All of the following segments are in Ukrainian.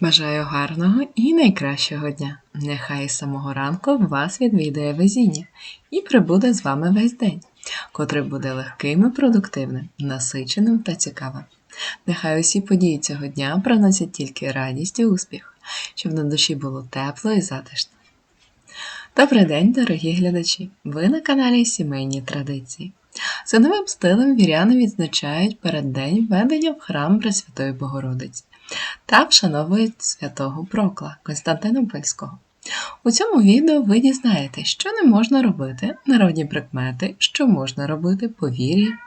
Бажаю гарного і найкращого дня. Нехай з самого ранку вас відвідає везіння і прибуде з вами весь день, котрий буде легким і продуктивним, насиченим та цікавим. Нехай усі події цього дня приносять тільки радість і успіх, щоб на душі було тепло і затишно. Добрий день, дорогі глядачі! Ви на каналі Сімейні Традиції. За новим стилем віряни відзначають переддень введення в храм Пресвятої Богородиці та вшановують святого Прокла Константинопольського. У цьому відео ви дізнаєтесь, що не можна робити, народні прикмети, що можна робити, повір'я,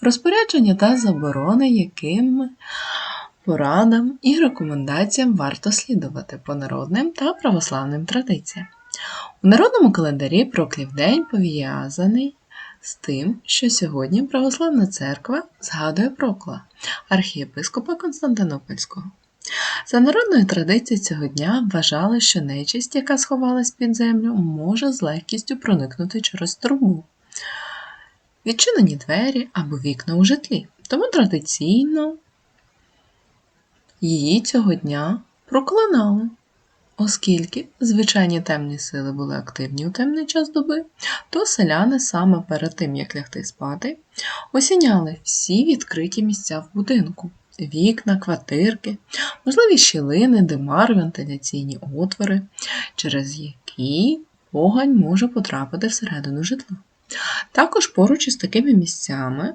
розпорядження та заборони, яким порадам і рекомендаціям варто слідувати по народним та православним традиціям. У народному календарі Проклів день пов'язаний з тим, що сьогодні Православна церква згадує Прокла, архієпископа Константинопольського. За народною традицією цього дня вважали, що нечисть, яка сховалась під землю, може з легкістю проникнути через трубу, відчинені двері або вікна у житлі. Тому традиційно її цього дня проклинали. Оскільки звичайні темні сили були активні у темний час доби, то селяни саме перед тим, як лягти спати, осіняли всі відкриті місця в будинку вікна, квартирки, можливі щілини, димар, вентиляційні отвори, через які погань може потрапити всередину житла. Також поруч із такими місцями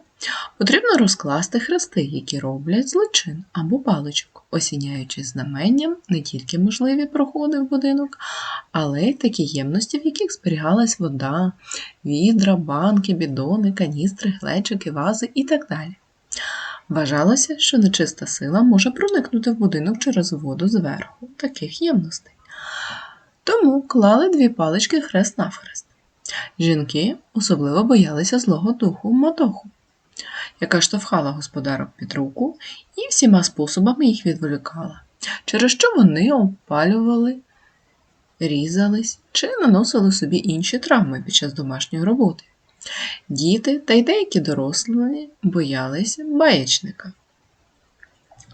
потрібно розкласти хрести, які роблять злочин або паличок, осіняючи знаменням не тільки можливі проходи в будинок, але й такі ємності, в яких зберігалась вода, відра, банки, бідони, каністри, глечики, вази і так далі. Вважалося, що нечиста сила може проникнути в будинок через воду зверху таких ємностей. Тому клали дві палички хрест навхрест. Жінки особливо боялися злого духу Матоху, яка штовхала господарок під руку і всіма способами їх відволікала, через що вони опалювали, різались чи наносили собі інші травми під час домашньої роботи. Діти та й деякі дорослі боялися баєчника,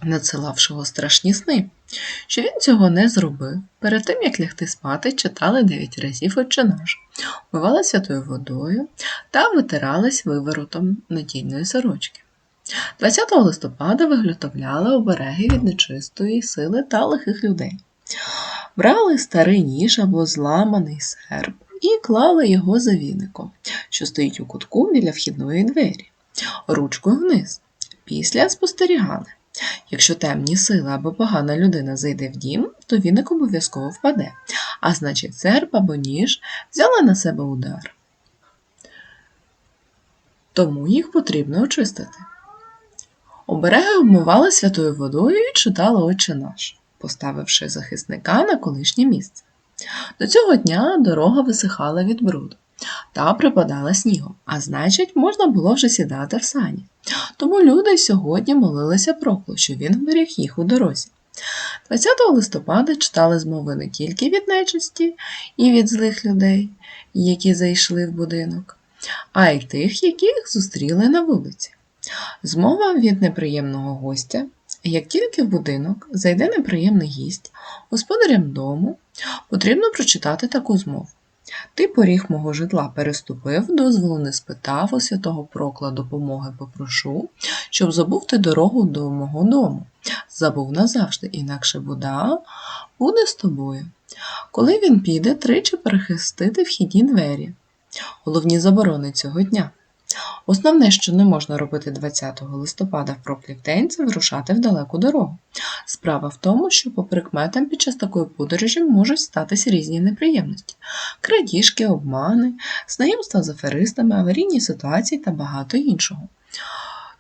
надсилавшого страшні сни. Що він цього не зробив, перед тим як лягти спати, читали дев'ять разів «Отче наш», святою водою та витирались виворотом надійної сорочки. 20 листопада виготовляли обереги від нечистої сили та лихих людей. Брали старий ніж або зламаний серп і клали його за віником, що стоїть у кутку біля вхідної двері, ручкою вниз. Після спостерігали. Якщо темні сили або погана людина зайде в дім, то віник обов'язково впаде, а значить, серп або ніж взяли на себе удар. Тому їх потрібно очистити. Обереги обмивали святою водою і читали Отче наш, поставивши захисника на колишнє місце. До цього дня дорога висихала від бруду та припадала снігом, а значить, можна було вже сідати в сані. Тому люди сьогодні молилися Проклу, що він вберіг їх у дорозі. 20 листопада читали змови не тільки від нечисті і від злих людей, які зайшли в будинок, а й тих, яких зустріли на вулиці. Змова від неприємного гостя. Як тільки в будинок зайде неприємний гість, господарям дому потрібно прочитати таку змову. Ти поріг мого житла переступив, дозволу не спитав, у святого прокла допомоги попрошу, щоб забув ти дорогу до мого дому. Забув назавжди, інакше буда буде з тобою. Коли він піде, тричі перехистити вхідні двері. Головні заборони цього дня. Основне, що не можна робити 20 листопада в проклів це вирушати в далеку дорогу. Справа в тому, що по прикметам під час такої подорожі можуть статися різні неприємності: крадіжки, обмани, знайомства з аферистами, аварійні ситуації та багато іншого.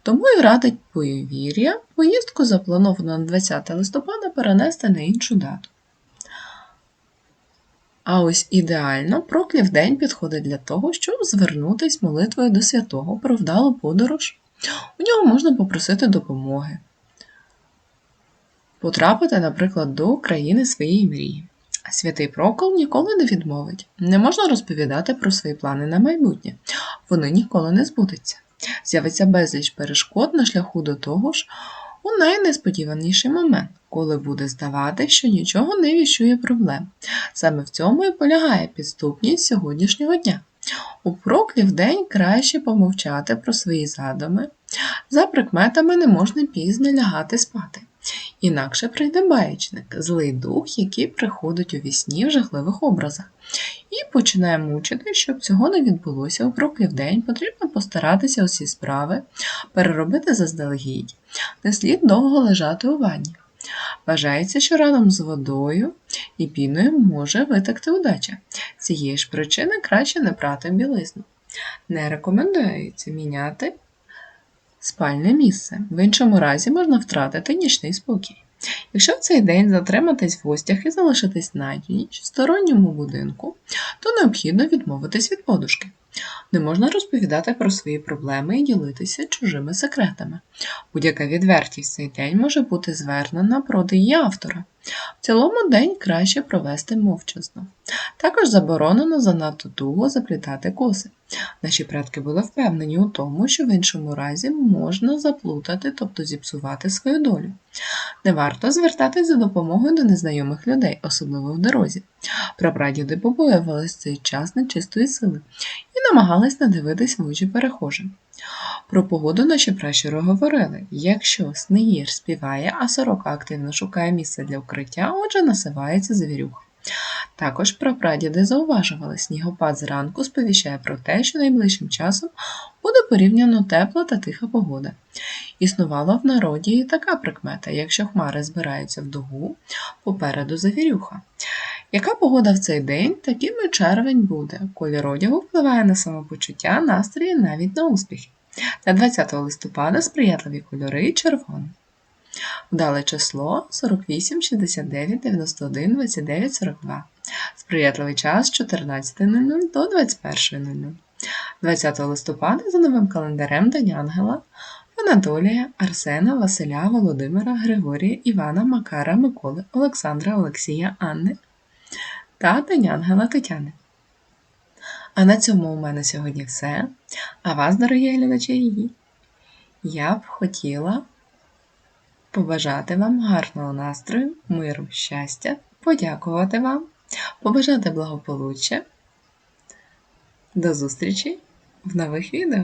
Тому і радить повір'я поїздку заплановану на 20 листопада перенести на іншу дату. А ось ідеально проклів день підходить для того, щоб звернутися молитвою до святого про вдалу подорож. У нього можна попросити допомоги, потрапити, наприклад, до країни своєї мрії. Святий Прокол ніколи не відмовить. Не можна розповідати про свої плани на майбутнє. Вони ніколи не збудуться. З'явиться безліч перешкод на шляху до того ж у найнесподіваніший момент, коли буде здавати, що нічого не віщує проблем. Саме в цьому і полягає підступність сьогоднішнього дня. У проклів день краще помовчати про свої задуми. За прикметами не можна пізно лягати спати. Інакше прийде баєчник, злий дух, який приходить у вісні в жахливих образах, і починає мучити, щоб цього не відбулося у проклів день, потрібно постаратися усі справи переробити заздалегідь. Не слід довго лежати у ванні. Вважається, що разом з водою і піною може витекти удача. Цієї ж причини краще не прати білизну. Не рекомендується міняти спальне місце. В іншому разі можна втратити нічний спокій. Якщо в цей день затриматись в гостях і залишитись на ніч в сторонньому будинку, то необхідно відмовитись від подушки. Не можна розповідати про свої проблеми і ділитися чужими секретами. Будь-яка відвертість цей день може бути звернена проти її автора. В цілому день краще провести мовчазно. Також заборонено занадто туго заплітати коси. Наші предки були впевнені у тому, що в іншому разі можна заплутати, тобто зіпсувати свою долю. Не варто звертатись за допомогою до незнайомих людей, особливо в дорозі. Прапрадіди побоювалися цей час нечистої сили і намагались надивитись в очі перехожим. Про погоду наші пращури говорили: якщо снегір співає, а сорока активно шукає місце для укриття, отже насивається завірюха. Також прапрадіди зауважували, снігопад зранку сповіщає про те, що найближчим часом буде порівняно тепла та тиха погода. Існувала в народі така прикмета, якщо хмари збираються в дугу, попереду завірюха. Яка погода в цей день, таким і червень буде. Колір одягу впливає на самопочуття, настрій навіть на успіхи. На 20 листопада сприятливі кольори червоний. Вдале число 48, 69, 91, 29, 42. Сприятливий час 14.00 до 21.00. 20 листопада за новим календарем День Ангела Анатолія, Арсена, Василя, Володимира, Григорія, Івана, Макара, Миколи, Олександра, Олексія, Анни та День Ангела Тетяни. А на цьому у мене сьогодні все. А вас, дорогі глядачі, я б хотіла побажати вам гарного настрою, миру, щастя, подякувати вам, побажати благополуччя. До зустрічі в нових відео!